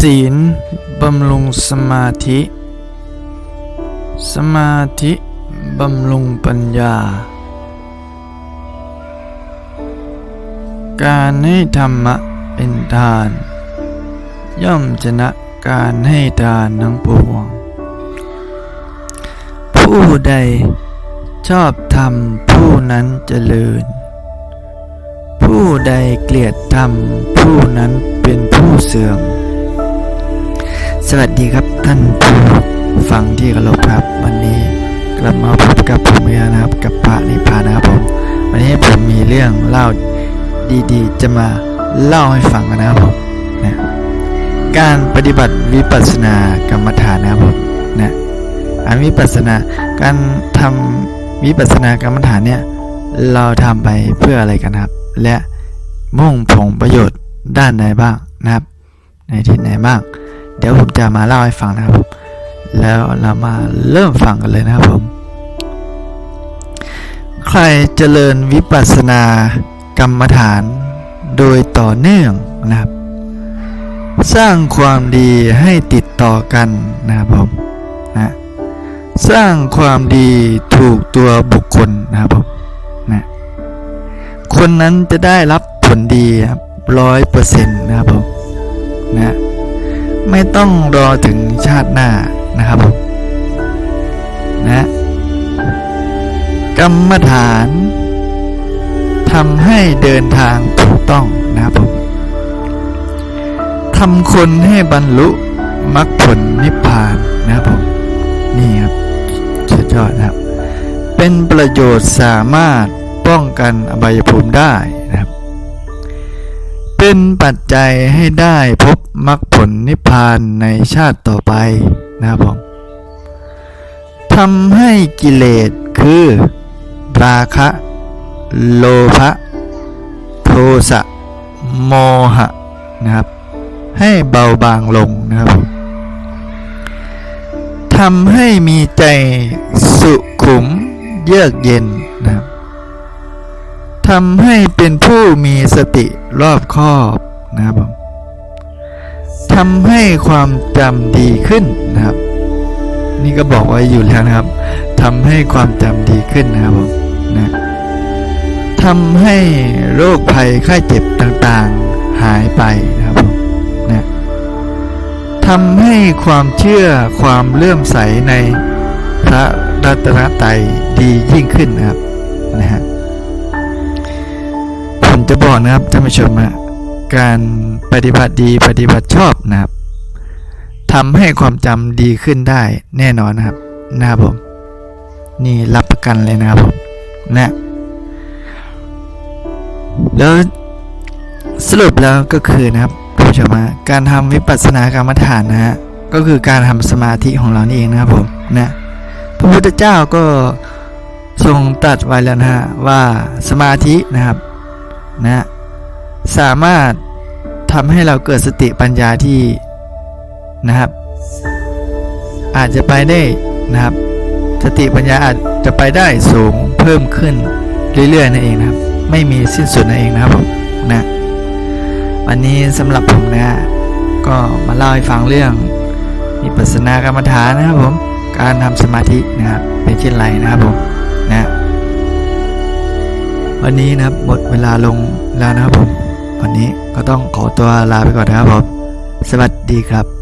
ศีลบำรุงสมาธิ สมาธิบำรุงปัญญา การให้ธรรมะเป็นทาน ย่อมชนะการให้ทานทั้งปวง ผู้ใดชอบธรรมผู้นั้นเจริญ ผู้ใดเกลียดธรรมผู้นั้นเป็นผู้เสื่อม สวัสดีครับท่านผู้ฟังที่เคารพครับ วันนี้กลับมาพบกับผมอีกแล้วนะครับ กับพระนิพพานนะครับผม วันนี้ผมมีเรื่องเล่าดีๆ จะมาเล่าให้ฟังกันนะครับผมนะการปฏิบัติวิปัสสนากรรมฐานนะครับผมนะอันวิปัสสนาการทำวิปัสสนากรรมฐานเนี่ยเราทำไปเพื่ออะไรกันครับ และมุ่งผลประโยชน์ด้านใดบ้างนะครับ ในที่ไหนบ้าง เดี๋ยวผมจะมาเล่าให้ฟังนะครับ แล้วเรามาเริ่มฟังกันเลยนะครับผม ใครเจริญวิปัสสนากรรมฐานโดยต่อเนื่องนะครับ สร้างความดีให้ติดต่อกันนะครับผมนะสร้างความดีถูกตัวบุคคลนะครับผมนะคนนั้นจะได้รับผลดีครับร้อยเปอร์เซ็นต์นะครับผมนะ ไม่ต้องรอถึงชาติหน้านะครับผมนะกรรมฐานทำให้เดินทางถูกต้องนะครับผมทำคนให้บรรลุมรรคผลนิพพานนะครับผมนี่ครับสุดยอดนะครับ เป็นประโยชน์สามารถป้องกันอบายภูมิได้นะครับ เป็นปัจจัยให้ได้พบ มรรคผลนิพพานในชาติต่อไปนะครับผมทำให้กิเลสคือ ราคะ โลภะโทสะโมหะนะครับ ให้เบาบางลงนะครับผมทำให้มีใจสุขุมเยือกเย็นนะครับทำให้เป็นผู้มีสติรอบคอบนะครับผม ทำให้ความจำดีขึ้นนะครับ นี่ก็บอกไว้อยู่แล้วนะครับทำให้ความจำดีขึ้นนะครับผมนะทำให้โรคภัยไข้เจ็บต่างๆหายไปนะครับผมนะทำให้ความเชื่อความเลื่อมใสในพระรัตนตรัยดียิ่งขึ้นนะครับนะฮะผมจะบอกนะครับท่านผู้ชมนะ การปฏิบัติดีปฏิบัติชอบนะครับทำให้ความจำดีขึ้นได้แน่นอนนะครับนะครับผม นี่รับประกันเลยนะครับผมนะแล้วสรุปแล้วก็คือนะครับท่านผู้ชมการทำวิปัสสนากรรมฐานนะฮะก็คือการทำสมาธิของเรานี่เองนะครับผมนะพระพุทธเจ้าก็ทรงตรัสไว้แล้วนะฮะว่าสมาธินะครับนะ สามารถทำให้เราเกิดสติปัญญาที่นะครับ อาจจะไปได้นะครับ สติปัญญาอาจจะไปได้สูงเพิ่มขึ้นเรื่อยๆนั่นเองนะครับ ไม่มีสิ้นสุดนั่นเองนะครับผมนะวันนี้สำหรับผมนะก็มาเล่าให้ฟังเรื่องมีปัสนากรรมฐานนะครับผมการทำสมาธินะครับเป็นเช่นไรนะครับผมนะวันนี้นะครับหมดเวลาลงแล้วนะครับผม วันนี้ก็ต้องขอตัวลาไปก่อนนะครับผม สวัสดีครับ